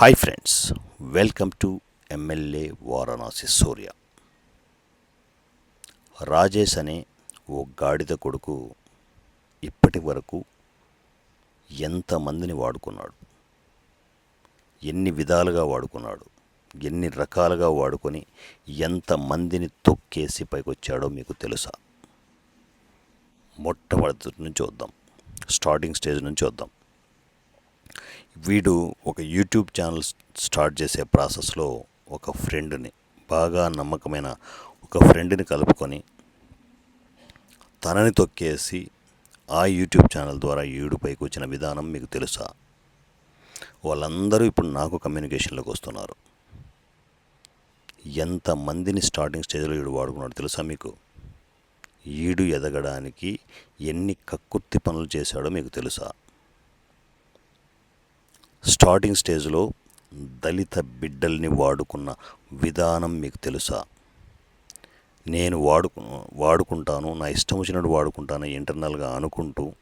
Hi friends welcome to MLA Varanasi Surya Rajesh అనే ఓ గాడిద కొడుకు ఇప్పటి వరకు ఎంతమందిని వాడుకున్నాడు? ఎన్ని విధాలుగా వాడుకున్నాడు? ఎన్ని రకాలుగా వాడుకొని ఎంతమందిని తొక్కేసి పైకొచ్చాడో మీకు తెలుసా? మొట్టమొదటి నుంచి వద్దాం స్టార్టింగ్ స్టేజ్ నుంచి వద్దాం వీడు ఒక యూట్యూబ్ ఛానల్ స్టార్ట్ చేసే ప్రాసెస్లో ఒక ఫ్రెండ్ని బాగా నమ్మకమైన ఒక ఫ్రెండ్ని కలుపుకొని తనని తొక్కేసి ఆ యూట్యూబ్ ఛానల్ ద్వారా ఏడు పైకి వచ్చిన విధానం మీకు తెలుసా? వాళ్ళందరూ ఇప్పుడు నాకు కమ్యూనికేషన్లోకి వస్తున్నారు. ఎంతమందిని స్టార్టింగ్ స్టేజ్లో ఈడు వాడుకున్నాడు తెలుసా మీకు? ఈడు ఎదగడానికి ఎన్ని కక్కుర్తి పనులు చేశాడో మీకు తెలుసా? స్టార్టింగ్ స్టేజ్లో దళిత బిడ్డల్ని వాడుకున్న విధానం మీకు తెలుసా? నేను వాడుకు వాడుకుంటాను నా ఇష్టం వచ్చినట్టు వాడుకుంటాను ఇంటర్నల్గా అనుకుంటూ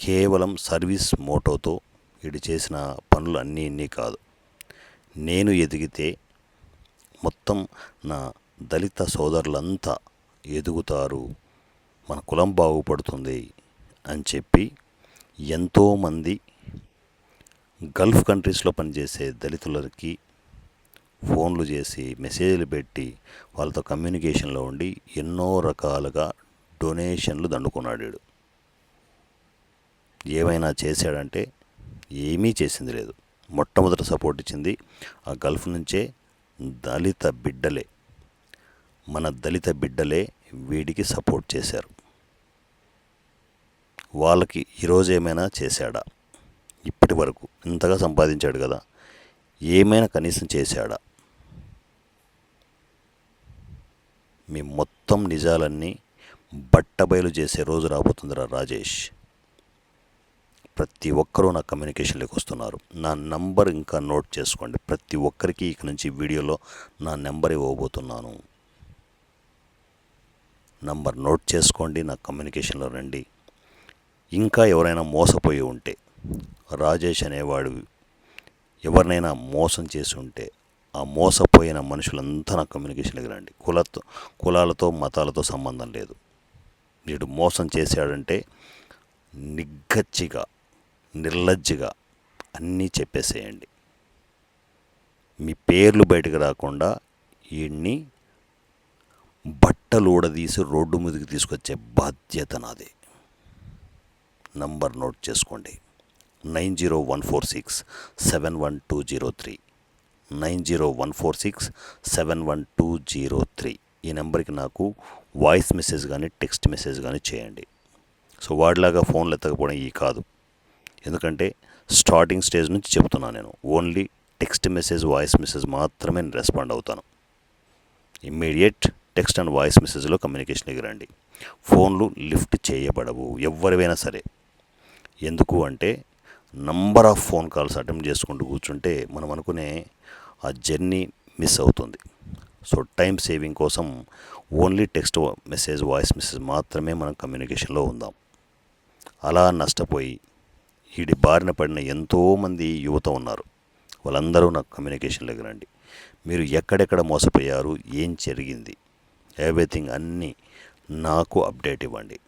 కేవలం సర్వీస్ మోటోతో వీడు చేసిన పనులు అన్నీ ఇన్ని కాదు. నేను ఎదిగితే మొత్తం నా దళిత సోదరులంతా ఎదుగుతారు మన కులం బాగుపడుతుంది అని చెప్పి ఎంతోమంది గల్ఫ్ కంట్రీస్లో పనిచేసే దళితులకి ఫోన్లు చేసి మెసేజ్లు పెట్టి వాళ్ళతో కమ్యూనికేషన్లో ఉండి ఎన్నో రకాలుగా డొనేషన్లు దండుకున్నాడు ఏమైనా చేశాడంటే ఏమీ చేసింది లేదు. మొట్టమొదట సపోర్ట్ ఇచ్చింది ఆ గల్ఫ్ నుంచే దళిత బిడ్డలే. మన దళిత బిడ్డలే వీడికి సపోర్ట్ చేశారు. వాళ్ళకి ఈరోజు ఏమైనా చేశాడా? ఇప్పటి వరకు ఇంతగా సంపాదించాడు కదా. ఏమైనా కనీసం చేశాడా? మీ మొత్తం నిజాలన్నీ బట్టబయలు చేసే రోజు రాబోతుందిరా రాజేష్. ప్రతి ఒక్కరూ నా కమ్యూనికేషన్లోకి వస్తున్నారు. నా నంబర్ ఇంకా నోట్ చేసుకోండి. ప్రతి ఒక్కరికి ఇక నుంచి వీడియోలో నా నెంబర్ ఇవ్వబోతున్నాను. నంబర్ నోట్ చేసుకోండి నా కమ్యూనికేషన్లో రండి. ఇంకా ఎవరైనా మోసపోయి ఉంటే రాజేష్ అనేవాడు ఎవరినైనా మోసం చేసి ఉంటే ఆ మోసపోయిన మనుషులంతా నా కమ్యూనికేషన్కి రండి కులతో కులాలతో మతాలతో సంబంధం లేదు. వీడు మోసం చేశాడంటే నిగ్గచ్చిగా నిర్లజ్జిగా అన్నీ చెప్పేసేయండి. మీ పేర్లు బయటకు రాకుండా వీడిని బట్టలు ఊడదీసి రోడ్డు మీదకి తీసుకొచ్చే బాధ్యత నాదే. నంబర్ నోట్ చేసుకోండి. Nine zero one four six seven one two zero three. Nine zero one four six seven one two zero three. ఈ నెంబర్కి నాకు వాయిస్ మెసేజ్ కానీ టెక్స్ట్ మెసేజ్ కానీ చేయండి. సో వాడిలాగా ఫోన్లు ఎత్తకపోవడం ఈ కాదు. ఎందుకంటే స్టార్టింగ్ స్టేజ్ నుంచి చెప్తున్నాను నేను only text message voice message మాత్రమే నేను రెస్పాండ్ అవుతాను. ఇమ్మీడియట్ టెక్స్ట్ అండ్ వాయిస్ మెసేజ్లో కమ్యూనికేషన్కి రండి ఫోన్లు లిఫ్ట్ చేయబడవు ఎవరివైనా సరే. ఎందుకు అంటే number of phone calls attempt చేసుకుంటూ కూర్చుంటే మనం అనుకునే ఆ జర్నీ మిస్ అవుతుంది. సో టైం సేవింగ్ కోసం only text message voice message మాత్రమే మనం కమ్యూనికేషన్లో ఉందాం. అలా నష్టపోయి వీడి బారిన పడిన ఎంతోమంది యువత ఉన్నారు. వాళ్ళందరూ నాకు కమ్యూనికేషన్లోకి రండి మీరు ఎక్కడెక్కడ మోసపోయారు? ఏం జరిగింది? ఎవ్రీథింగ్ అన్నీ నాకు అప్డేట్ ఇవ్వండి.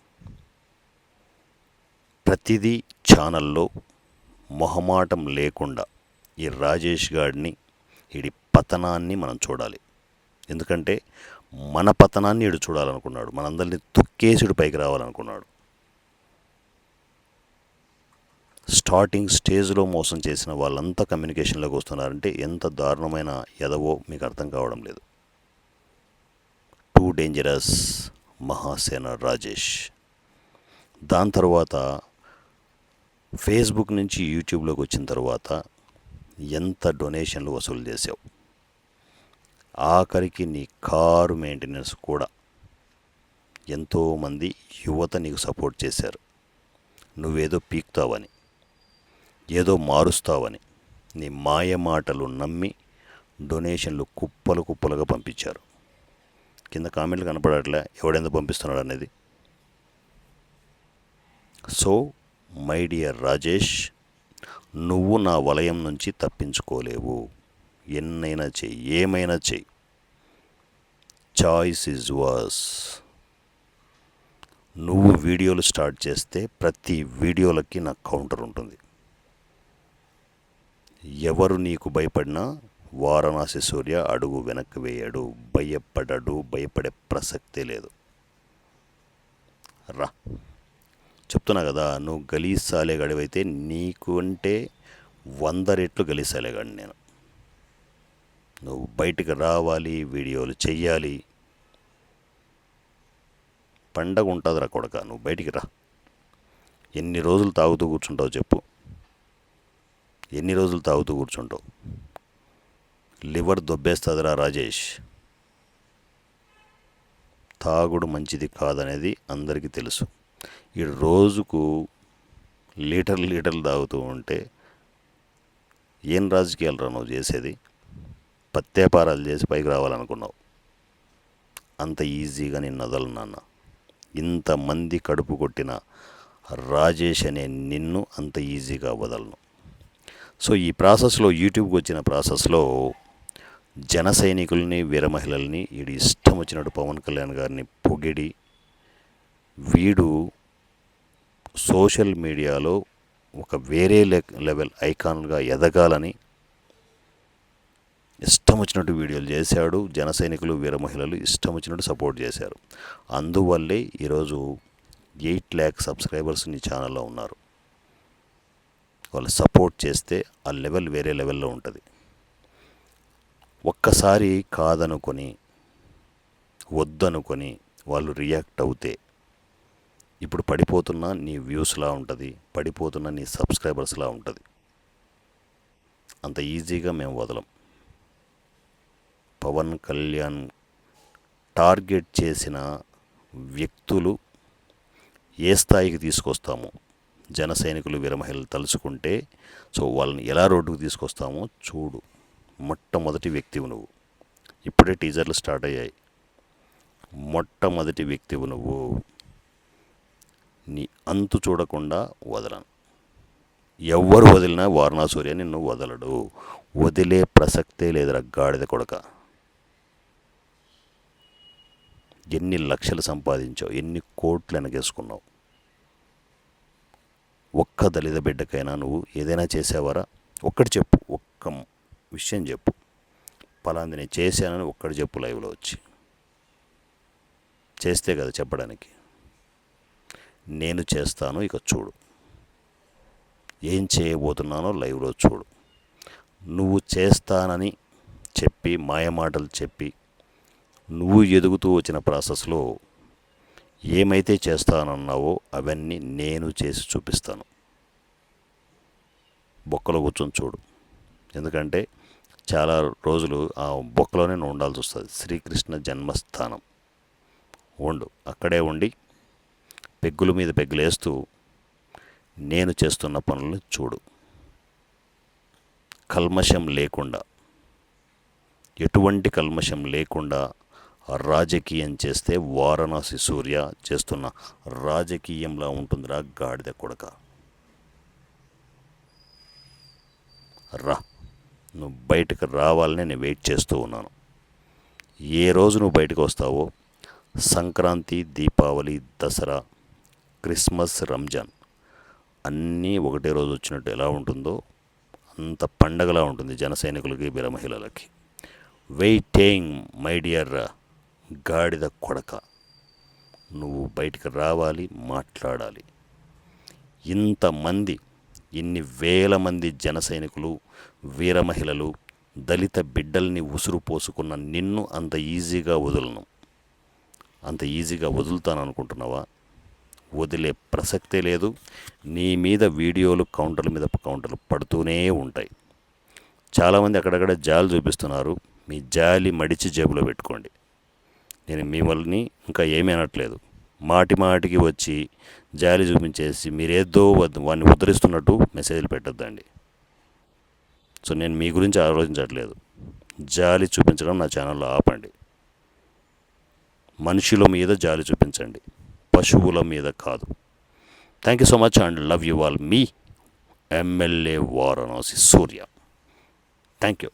ప్రతిదీ ఛానల్లో మొహమాటం లేకుండా ఈ రాజేష్ గాడిని ఈడి పతనాన్ని మనం చూడాలి. ఎందుకంటే మన పతనాన్ని వీడు చూడాలనుకున్నాడు. మనందరినీ తొక్కేసుడు పైకి రావాలనుకున్నాడు. స్టార్టింగ్ స్టేజ్లో మోసం చేసిన వాళ్ళంతా కమ్యూనికేషన్లోకి వస్తున్నారంటే ఎంత దారుణమైన ఎదవో మీకు అర్థం కావడం లేదు. Too dangerous Mahasena Rajesh. దాని తర్వాత ఫేస్బుక్ నుంచి యూట్యూబ్లోకి వచ్చిన తర్వాత ఎంత డొనేషన్లు వసూలు చేసావు? ఆఖరికి నీ కారు మెయింటెనెన్స్ కూడా. ఎంతోమంది యువత నీకు సపోర్ట్ చేశారు. నువ్వేదో పీక్తావని ఏదో మారుస్తావని నీ మాయ మాటలు నమ్మి డొనేషన్లు కుప్పలు కుప్పలుగా పంపించారు. కింద కామెంట్లు కనపడట్లే ఎవడెంత పంపిస్తున్నాడు అనేది. సో మై డియర్ రాజేష్ నువ్వు నా వలయం నుంచి తప్పించుకోలేవు. ఎన్నైనా చెయ్యి ఏమైనా చెయ్యి. చాయిస్ ఇస్ వర్స్ నువ్వు వీడియోలు స్టార్ట్ చేస్తే ప్రతి వీడియోలకి నాకు కౌంటర్ ఉంటుంది. ఎవరు నీకు భయపడినా వారణాసి సూర్య అడుగు వెనక్కి వేయడు భయపడడు భయపడే ప్రసక్తే లేదు. రా. చెప్తున్నా కదా నువ్వు గలీసాలే గడివైతే నీకు అంటే వంద రెట్లు గలీసాలేగాడి నేను. నువ్వు బయటికి రావాలి వీడియోలు చెయ్యాలి. పండగ ఉంటుందిరా కొడక నువ్వు బయటికి రా. ఎన్ని రోజులు తాగుతూ కూర్చుంటావు చెప్పు. ఎన్ని రోజులు తాగుతూ కూర్చుంటావు? లివర్ దొబ్బేస్తుందిరా రాజేష్. తాగుడు మంచిది కాదనేది అందరికీ తెలుసు. ఈ రోజుకు లీటర్ లీటర్లు తాగుతూ ఉంటే ఏం రాజకీయాలు రా నువ్వు చేసేది? పత్యాపారాలు చేసి పైకి రావాలనుకున్నావు. అంత ఈజీగా నేను వదలను నాన్న. ఇంతమంది కడుపు కొట్టిన రాజేష్ అనే నిన్ను అంత ఈజీగా వదలను. సో ఈ ప్రాసెస్లో యూట్యూబ్కి వచ్చిన ప్రాసెస్లో జన సైనికుల్ని వీర మహిళల్ని ఇష్టం వచ్చినట్టు పవన్ కళ్యాణ్ గారిని పొగిడి వీడు సోషల్ మీడియాలో ఒక వేరే లెవెల్ ఐకాన్గా ఎదగాలని ఇష్టం వచ్చినట్టు వీడియోలు చేశాడు. జన సైనికులు వీర మహిళలు ఇష్టం వచ్చినట్టు సపోర్ట్ చేశారు. అందువల్లే ఈరోజు ఎయిట్ ల్యాక్ సబ్స్క్రైబర్స్ నీ ఛానల్లో ఉన్నారు. వాళ్ళు సపోర్ట్ చేస్తే ఆ లెవెల్ వేరే లెవెల్లో ఉంటుంది. ఒక్కసారి కాదనుకొని వద్దనుకొని వాళ్ళు రియాక్ట్ అవుతే ఇప్పుడు పడిపోతున్న నీ వ్యూస్లా ఉంటుంది పడిపోతున్న నీ సబ్స్క్రైబర్స్లా ఉంటుంది. అంత ఈజీగా మేము వదలం. పవన్ కళ్యాణ్ టార్గెట్ చేసిన వ్యక్తులు ఏ స్థాయికి తీసుకొస్తాము జన సైనికులు వీరమహిళలు తలుచుకుంటే సో వాళ్ళని ఎలా రోడ్డుకు తీసుకొస్తామో చూడు. మొట్టమొదటి వ్యక్తివు నువ్వు. ఇప్పుడే టీజర్లు స్టార్ట్ అయ్యాయి. మొట్టమొదటి వ్యక్తివు నువ్వు. నీ అంతు చూడకుండా వదలను. ఎవ్వరు వదిలినా వారణాసూర్య నిన్ను వదలడు. వదిలే ప్రసక్తే లేదురా గాడిద కొడక. ఎన్ని లక్షలు సంపాదించావు ఎన్ని కోట్లు వెనకేసుకున్నావు ఒక్క దళిత బిడ్డకైనా నువ్వు ఏదైనా చేసావారా? ఒక్కటి చెప్పు ఒక్క విషయం చెప్పు. పలాంది నేను చేశానని ఒక్కటి చెప్పు లైవ్లో వచ్చి. చేస్తే కదా చెప్పడానికి. నేను చేస్తాను ఇక చూడు. ఏం చేయబోతున్నానో లైవ్లో చూడు. నువ్వు చేస్తానని చెప్పి మాయమాటలు చెప్పి నువ్వు ఎదుగుతూ వచ్చిన ప్రాసెస్లో ఏమైతే చేస్తానన్నావో అవన్నీ నేను చేసి చూపిస్తాను. బొక్కలో కూర్చొని చూడు. ఎందుకంటే చాలా రోజులు ఆ బొక్కలోనే ఉండాల్సి వస్తుంది. శ్రీకృష్ణ జన్మస్థానం. ఉండు. అక్కడే ఉండి పెగ్గుల మీద పెగ్గులేస్తూ నేను చేస్తున్న పనులను చూడు. కల్మషం లేకుండా ఎటువంటి కల్మషం లేకుండా రాజకీయం చేస్తే వారణాసి సూర్య చేస్తున్న రాజకీయంలా ఉంటుందిరా గాడిద కొడక. రా నువ్వు బయటకు రావాలని నేను వెయిట్ చేస్తూ ఉన్నాను. ఏ రోజు నువ్వు బయటకు వస్తావో సంక్రాంతి దీపావళి దసరా క్రిస్మస్ రంజాన్ అన్నీ ఒకటే రోజు వచ్చినట్టు ఎలా ఉంటుందో అంత పండగలా ఉంటుంది జన సైనికులకి వీర మహిళలకి. వెయిటింగ్ మై డియర్ గాడిద కొడక. నువ్వు బయటికి రావాలి మాట్లాడాలి. ఇంతమంది ఇన్ని వేల మంది జన సైనికులు వీర మహిళలు దళిత బిడ్డల్ని ఉసురు పోసుకున్న నిన్ను అంత ఈజీగా వదలను. అంత ఈజీగా వదులుతాను అనుకుంటున్నావా వదిలే ప్రసక్తే లేదు. నీ మీద వీడియోలు కౌంటర్ల మీద కౌంటర్లు పడుతూనే ఉంటాయి. చాలామంది అక్కడక్కడ జాలి చూపిస్తున్నారు. మీ జాలి మడిచి జేబులో పెట్టుకోండి. నేను మిమ్మల్ని ఇంకా ఏమీ అనట్లేదు. మాటి మాటికి వచ్చి జాలి చూపించేసి మీరేదో వాడిని ఉద్ధరిస్తున్నట్టు మెసేజ్లు పెట్టొద్దండి. సో నేను మీ గురించి ఆలోచించట్లేదు. జాలి చూపించడం నా ఛానల్లో ఆపండి. మనుషుల మీద జాలి చూపించండి. పశువుల మీద కాదు. Thank you so much and love you all me MLA Varanasi Surya thank you